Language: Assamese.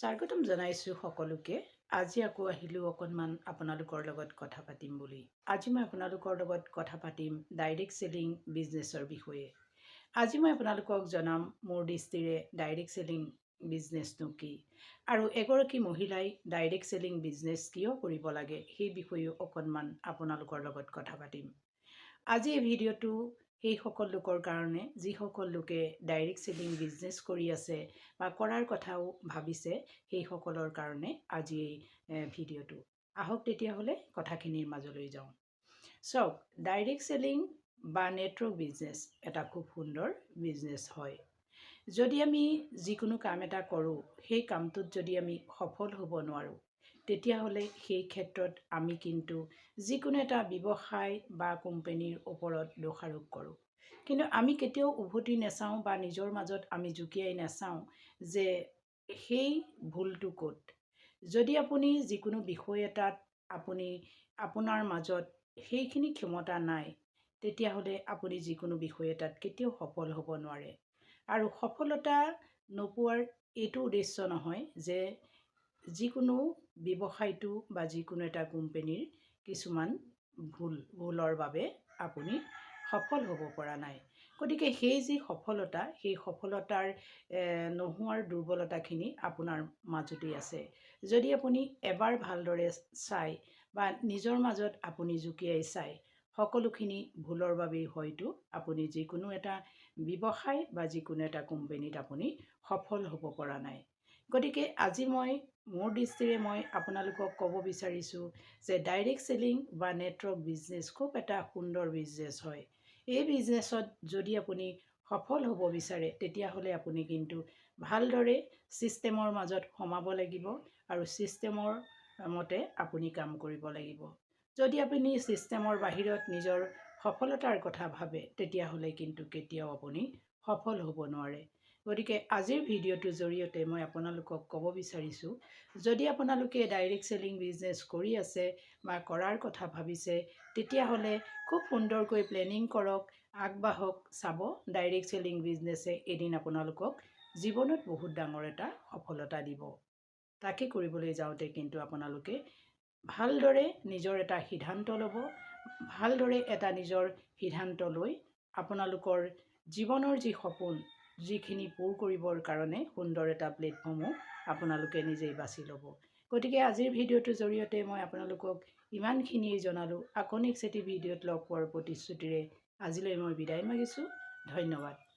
স্বাগতম জনাইছোঁ সকলোকে। আজি আকৌ আহিলোঁ অকণমান আপোনালোকৰ লগত কথা পাতিম বুলি। আজি মই আপোনালোকৰ লগত কথা পাতিম ডাইৰেক্ট চেলিং বিজনেছৰ বিষয়ে। আজি মই আপোনালোকক জনাম মোৰ দৃষ্টিৰে ডাইৰেক্ট চেলিং বিজনেছটো কি আৰু এগৰাকী মহিলাই ডাইৰেক্ট চেলিং বিজনেছ কিয় কৰিব লাগে সেই বিষয়েও অকণমান আপোনালোকৰ লগত কথা পাতিম। আজি এই ভিডিঅ'টো সেইসকল লোকৰ কাৰণে যিসকল লোকে ডাইৰেক্ট চেলিং বিজনেছ কৰি আছে বা কৰাৰ কথাও ভাবিছে সেইসকলৰ কাৰণে আজি এই ভিডিঅ'টো। আহক তেতিয়াহ'লে কথাখিনিৰ মাজলৈ যাওঁ। চাওক ডাইৰেক্ট চেলিং বা নেটৱৰ্ক বিজনেছ এটা খুব সুন্দৰ বিজনেছ হয়। যদি আমি যিকোনো কাম এটা কৰোঁ সেই কামটোত যদি আমি সফল হ'ব নোৱাৰোঁ তেতিয়াহ'লে সেই ক্ষেত্ৰত আমি কিন্তু যিকোনো এটা ব্যৱসায় বা কোম্পেনীৰ ওপৰত দোষাৰোপ কৰোঁ। কিন্তু আমি কেতিয়াও উভতি নাচাওঁ বা নিজৰ মাজত আমি জুকিয়াই নাচাওঁ যে সেই ভুলটো ক'ত। যদি আপুনি যিকোনো বিষয় এটাত আপুনি আপোনাৰ মাজত সেইখিনি ক্ষমতা নাই তেতিয়াহ'লে আপুনি যিকোনো বিষয় এটাত কেতিয়াও সফল হ'ব নোৱাৰে। আৰু সফলতা নোপোৱাৰ এইটো উদ্দেশ্য নহয় যে যিকোনো ব্যৱসায়টো বা যিকোনো এটা কোম্পেনীৰ কিছুমান ভুল ভুলৰ বাবে আপুনি সফল হ'ব পৰা নাই। গতিকে সেই যি সফলতা সেই সফলতাৰ নোহোৱাৰ দুৰ্বলতাখিনি আপোনাৰ মাজতেই আছে। যদি আপুনি এবাৰ ভালদৰে চায় বা নিজৰ মাজত আপুনি জুকিয়াই চায় সকলোখিনি ভুলৰ বাবেই হয়তো আপুনি যিকোনো এটা ব্যৱসায় বা যিকোনো এটা কোম্পেনীত আপুনি সফল হ'ব পৰা নাই। গতিকে আজি মই মোৰ দৃষ্টিৰে মই আপোনালোকক ক'ব বিচাৰিছোঁ যে ডাইৰেক্ট চেলিং বা নেটৱৰ্ক বিজনেছ খুব এটা সুন্দৰ বিজনেছ হয়। এই বিজনেছত যদি আপুনি সফল হ'ব বিচাৰে তেতিয়াহ'লে আপুনি কিন্তু ভালদৰে ছিষ্টেমৰ মাজত সোমাব লাগিব আৰু ছিষ্টেমৰ মতে আপুনি কাম কৰিব লাগিব। যদি আপুনি ছিষ্টেমৰ বাহিৰত নিজৰ সফলতাৰ কথা ভাবে তেতিয়াহ'লে কিন্তু কেতিয়াও আপুনি সফল হ'ব নোৱাৰে। গতিকে আজিৰ ভিডিঅ'টোৰ জৰিয়তে মই আপোনালোকক ক'ব বিচাৰিছোঁ যদি আপোনালোকে ডাইৰেক্ট চেলিং বিজনেছ কৰি আছে বা কৰাৰ কথা ভাবিছে তেতিয়াহ'লে খুব সুন্দৰকৈ প্লেনিং কৰক আগবাঢ়ক চাব ডাইৰেক্ট চেলিং বিজনেছে এদিন আপোনালোকক জীৱনত বহুত ডাঙৰ এটা সফলতা দিব। তাকে কৰিবলৈ যাওঁতে কিন্তু আপোনালোকে ভালদৰে নিজৰ এটা সিদ্ধান্ত ল'ব ভালদৰে এটা নিজৰ সিদ্ধান্ত লৈ আপোনালোকৰ জীৱনৰ যি সপোন যিখিনি পূৰ কৰিবৰ কাৰণে সুন্দৰ এটা প্লেটফৰ্মো আপোনালোকে নিজেই বাছি ল'ব। গতিকে আজিৰ ভিডিঅ'টোৰ জৰিয়তে মই আপোনালোকক ইমানখিনিয়ে জনালোঁ। আকৌ নেক্সট এটি ভিডিঅ'ত লগ পোৱাৰ প্ৰতিশ্ৰুতিৰে আজিলৈ মই বিদায় মাগিছোঁ। ধন্যবাদ।